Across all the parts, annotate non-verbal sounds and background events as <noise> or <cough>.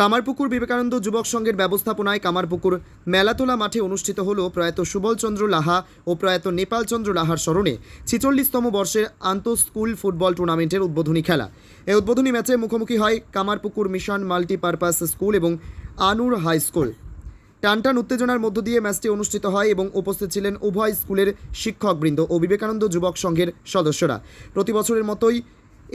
কামারপুকুর বিবেকানন্দ যুবক সংঘের ব্যবস্থাপনায় কামারপুকুর মেলাতোলা মাঠে অনুষ্ঠিত হল প্রয়াত সুবলচন্দ্র লাহা ও প্রয়াত নেপালচন্দ্র লাহার স্মরণে ছিচল্লিশতম বর্ষের আন্তঃ স্কুল ফুটবল টুর্নামেন্টের উদ্বোধনী খেলা। এই উদ্বোধনী ম্যাচে মুখোমুখি হয় কামারপুকুর মিশন মাল্টিপারপাস স্কুল এবং আনুর হাই স্কুল। টানটান উত্তেজনার মধ্য দিয়ে ম্যাচটি অনুষ্ঠিত হয় এবং উপস্থিত ছিলেন উভয় স্কুলের শিক্ষকবৃন্দ ও বিবেকানন্দ যুবক সংঘের সদস্যরা। প্রতি বছরের মতোই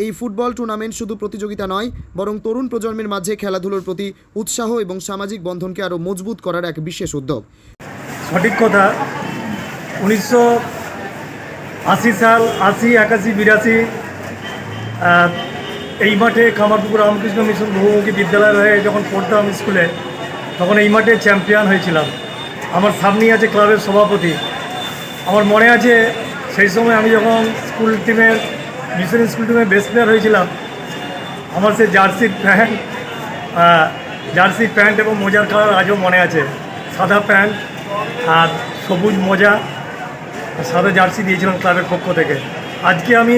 এই ফুটবল টুর্নামেন্ট শুধু প্রতিযোগিতা নয়, বরং তরুণ প্রজন্মের মাঝে খেলাধুলোর প্রতি উৎসাহ এবং সামাজিক বন্ধনকে আরও মজবুত করার এক বিশেষ উদ্যোগ। সঠিক কথা। উনিশশো আশি সাল আশি, একাশি, বিরাশি এই মাঠে কামারপুকুর রামকৃষ্ণ মিশন বহুমুখী বিদ্যালয় হয়ে যখন পড়তাম স্কুলে, তখন এই মাঠে চ্যাম্পিয়ন হয়েছিলাম। আমার সামনেই আছে ক্লাবের সভাপতি। আমার মনে আছে সেই সময় আমি যখন স্কুল টিমের মিশন স্কুল টিমের বেস্ট প্লেয়ার হয়েছিলাম। আমার সে জার্সির প্যান্ট জার্সি প্যান্ট এবং মোজার কালার আজও মনে আছে। সাদা প্যান্ট আর সবুজ মোজা সাদা জার্সি দিয়েছিলাম ক্লাবের পক্ষ থেকে। আজকে আমি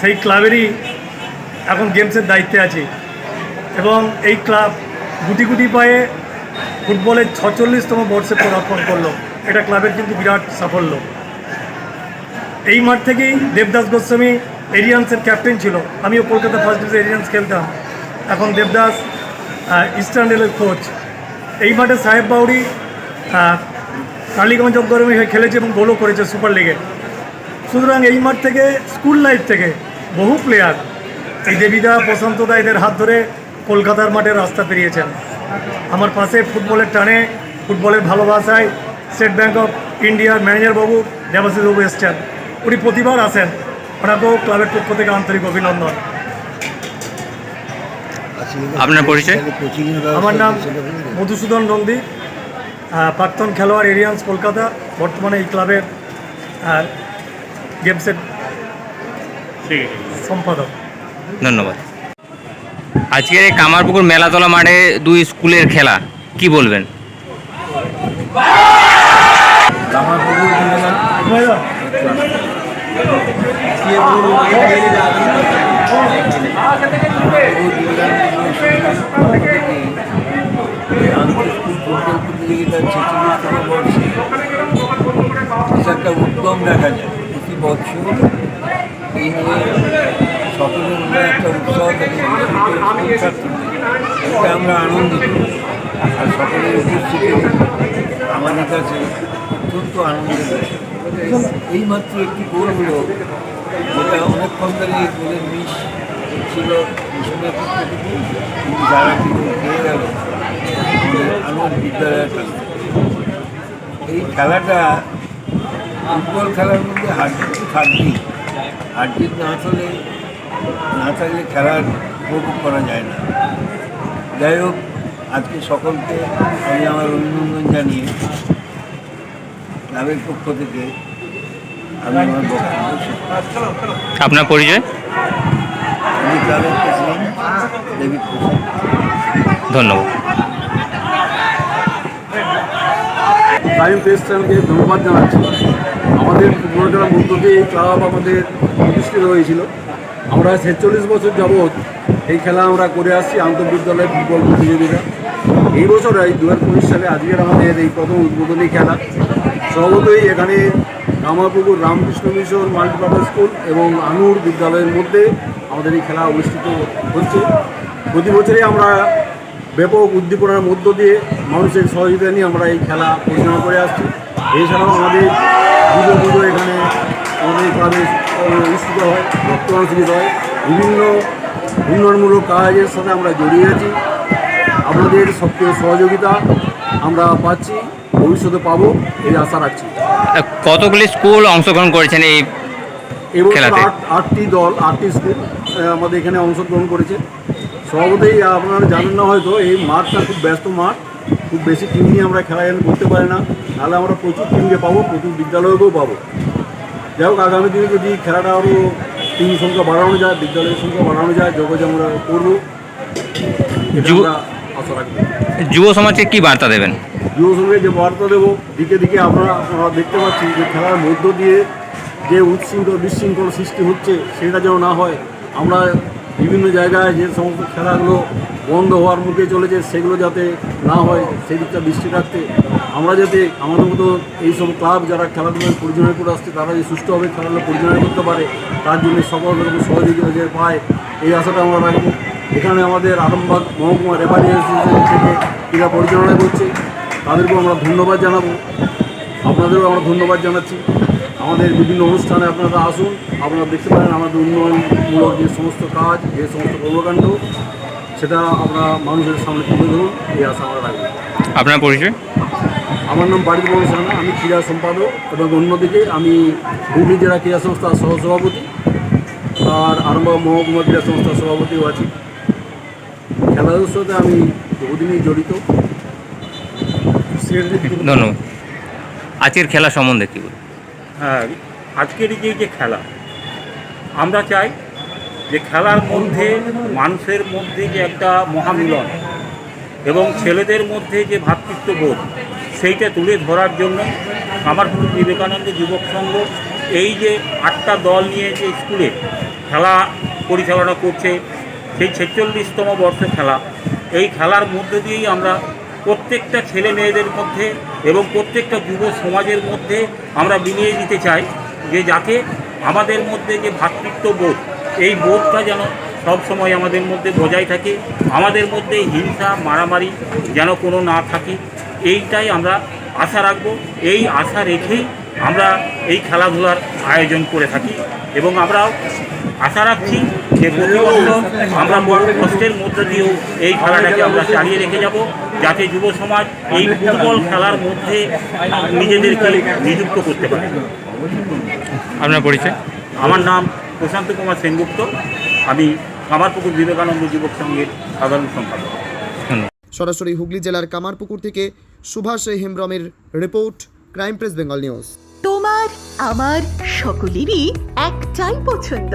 সেই ক্লাবেরই এখন গেমসের দায়িত্বে আছি। এবং এই ক্লাব গুটি গুটি পায়ে ফুটবলের ছচল্লিশতম বর্ষে পদার্পণ করল। এটা ক্লাবের কিন্তু বিরাট সাফল্য। এই মাঠ থেকেই দেবদাস গোস্বামী এরিয়ান্সের ক্যাপ্টেন ছিল। আমিও কলকাতা ফার্স্ট ডিভিশন এরিয়ান্স খেলতাম। এখন দেবদাস ইস্টার্ন রেলের কোচ এই মাঠে সাহেব বাউরি কালীগঞ্জ অগ্রমী হয়ে খেলেছে এবং গোলও করেছে সুপার লিগে সুতরাং এই মাঠ থেকে স্কুল লাইফ থেকে বহু প্লেয়ার এই দেবিদা, প্রশান্ত দা এদের হাত ধরে কলকাতার মাঠে রাস্তা পেরিয়েছেন। আমার পাশে ফুটবলের টানে, ফুটবলের ভালোবাসায় স্টেট ব্যাংক অফ ইন্ডিয়ার ম্যানেজার বাবু, দেবাশিস বাবু এসছেন। উনি প্রতিবার আসেন। ওনাকেও ক্লাবের পক্ষ থেকে আন্তরিক অভিনন্দন। আপনার পরিচয়? আমার নাম মধুসূদন নন্দী। প্রাক্তন খেলোয়াড় এরিয়ান্স কলকাতা বর্তমানে এই ক্লাবের গেমসের সম্পাদক। ধন্যবাদ। আজকের এই কামারপুকুর মেলাতলা মাঠে দুই স্কুলের খেলা কি বলবেন? প্রতিযোগিতার ছেচল্লিশতম বর্ষে একটা উদ্যম দেখা যায় প্রতি বছর এই সকলের মধ্যে একটা উৎসাহ থাকে। এতে আমরা আনন্দিত আর সকলের উপস্থিতি আমাদের কাছে অত্যন্ত আনন্দের এইমাত্র একটি গোল হলো যেটা অনেকক্ষণ ধরে এই গোলের মিশ ছিল মিশনের কিন্তু যারা কি খেয়ে গেল আনোয়ার বিদ্যালয়ের এই খেলাটা ফুটবল খেলার মধ্যে হারজিত তো থাকবেই। হারজিত না হলে না থাকলে খেলার উপভোগ করা যায় না। যাই হোক, আজকে সকলকে আমি আমার অভিনন্দন জানিয়ে ক্লাবের পক্ষ থেকে আপনার পরিচয়? ধন্যবাদ। ধন্যবাদ জানাচ্ছি। আমাদের খেলার মধ্য এই ক্লাব আমাদের প্রতিষ্ঠিত হয়েছিল। আমরা ছেচল্লিশ বছর যাবৎ এই খেলা আমরা করে আসছি আন্তর্বিদ্যালয় ফুটবল প্রতিযোগিতা। এই বছর এই দু হাজার পঁচিশ সালে আজকের আমাদের এই প্রথম উদ্বোধনী খেলা। স্বভাবতই এখানে Kamarpukur Ramakrishna mission multipurpose school এবং আনুর বিদ্যালয়ের মধ্যে আমাদের এই খেলা অনুষ্ঠিত হচ্ছে। প্রতি বছরই আমরা ব্যাপক উদ্দীপনার মধ্য দিয়ে মানুষের সহযোগিতা নিয়ে আমরা এই খেলা পরিচালনা করে আসছি। এছাড়াও আমাদের পুজো পুজো এখানে আমাদের ক্লাবে অনুষ্ঠিত হয় রক্তদান শিবির হয়। বিভিন্ন উন্নয়নমূলক কাজের সাথে আমরা জড়িয়ে আছি। আপনাদের সক্রিয় সহযোগিতা আমরা পাচ্ছি। ভবিষ্যতে পাবো এই আশা রাখছি। কতগুলি স্কুল অংশগ্রহণ করেছেন এই খেলাতে? আটটি দল আটটি স্কুল আমাদের এখানে অংশগ্রহণ করেছে। সভাপতি আপনারা জানেন না হয়তো এই মাঠটা খুব ব্যস্ত মাঠ খুব বেশি টিম নিয়ে আমরা খেলা করতে পারি না। তাহলে আমরা প্রচুর টিমকে পাবো প্রচুর বিদ্যালয়কেও পাবো। যাই হোক আগামী দিনে যদি খেলাটা আরও টিম সংখ্যা বাড়ানো যায় বিদ্যালয়ের সংখ্যা বাড়ানো যায় যোগাযোগ আমরা করব। এটা যুব- আমরা আশা রাখব। যুব সমাজকে কী বার্তা দেবেন? যুব যে বার্তা দেবো, দিকে দিকে আমরা আমরা দেখতে পাচ্ছি যে খেলার মধ্য দিয়ে যে উচ্ছৃঙ্খল বিশৃঙ্খল সৃষ্টি হচ্ছে, সেটা যেন না হয়, আমরা বিভিন্ন জায়গায় যে সমস্ত খেলাগুলো বন্ধ হওয়ার মুখে চলেছে, সেগুলো যাতে না হয়, সেই দিকটা দৃষ্টি রাখতে, আমরা যাতে আমাদের মতো এইসব ক্লাব যারা খেলাধুলার পরিচালনা করে আসছে, তারা যে সুষ্ঠুভাবে খেলাধুলা পরিচালনা করতে পারে, তার জন্য সকল রকম সহযোগিতা যে পায়, এই আশাটা আমরা রাখব। এখানে আমাদের আরামবাগ মহকুমা রেফারি অ্যাসোসিয়েশন থেকে ক্রীড়া পরিচালনা করছে। তাদেরকেও আমরা ধন্যবাদ জানাব। আপনাদেরও আমরা ধন্যবাদ জানাচ্ছি। আমাদের বিভিন্ন অনুষ্ঠানে আপনারা আসুন আপনারা দেখতে পারেন আমাদের উন্নয়নমূলক যে সমস্ত কাজ যে সমস্ত কর্মকাণ্ড সেটা আমরা মানুষের সামনে তুলে ধরুন এই আশা আমরা রাখব। আপনার পরিচয়? আমার নাম বাড়ির মোহন সানা আমি ক্রীড়া সম্পাদক এবং অন্যদিকে আমি হুগলি জেলা ক্রীড়া সংস্থার সহসভাপতি আর আরম্ভ মহকুমা ক্রীড়া সংস্থার সভাপতিও আছি। খেলাধুলার সাথে আমি বহুদিনই জড়িত। <laughs> ধন্যবাদ আজকের খেলা সম্বন্ধে কি হ্যাঁ আজকের এই যে যে খেলা আমরা চাই যে খেলার মধ্যে মানুষের মধ্যে যে একটা মহামিলন এবং ছেলেদের মধ্যে যে ভ্রাতৃত্ববোধ সেইটা তুলে ধরার জন্য আমার বিবেকানন্দ যুবক সংঘ এই যে আটটা দল নিয়ে যে স্কুলে খেলা পরিচালনা করছে সেই ছেচল্লিশতম বর্ষে খেলা এই খেলার মধ্য দিয়েই আমরা প্রত্যেকটা ছেলে মেয়েদের মধ্যে এবং প্রত্যেকটা যুব সমাজের মধ্যে আমরা বিলিয়ে দিতে চাই যে যাতে আমাদের মধ্যে যে ভ্রাতৃত্ববোধ এই বোধটা যেন সব সময় আমাদের মধ্যে বজায় থাকে, আমাদের মধ্যে হিংসা, মারামারি যেন কোনো না থাকে, এইটাই আমরা আশা রাখব। এই আশা রেখেই আমরা এই খেলাধুলার আয়োজন করে থাকি এবং আমরাও আশা রাখছি যে প্রতি বছর আমরা বড় কষ্টের মধ্যে দিয়েও এই খেলাটাকে আমরা চালিয়ে রেখে যাব যাতে যুব সমাজ এই ফুটবল খেলার মধ্যে নিজেদেরকে নিযুক্ত করতে পারে। আপনার পরিচয়? আমার নাম প্রশান্ত কুমার সেনগুপ্ত। আমি কামারপুকুর বিবেকানন্দ যুবক সংঘের সাধারণ সম্পাদক। সরাসরি হুগলি জেলার কামারপুকুর থেকে Subhash হেমব্রমের report crime press Bengal news. তোমার আমার সকলেরই একটাই পছন্দ।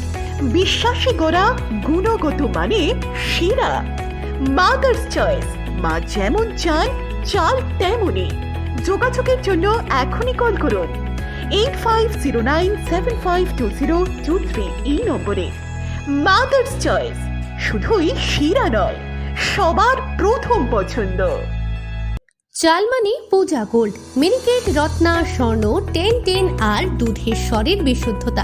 বিশ্বাসী গোড়া, গুণগত মানে সেরা। মাদার্স চয়েস মা যেমন চান, চাল তেমনই। যোগাযোগের জন্য এখনই কল করুন। Eight five zero nine seven five two zero two three এই নম্বরে। মাদার্স চয়েস শুধুই সেরা নয়, সবার প্রথম পছন্দ। চাল মানে পূজা গোল্ড। মিনিকেট রত্না, স্বর্ণ, টেন টেন আর দুধের স্বরের বিশুদ্ধতা।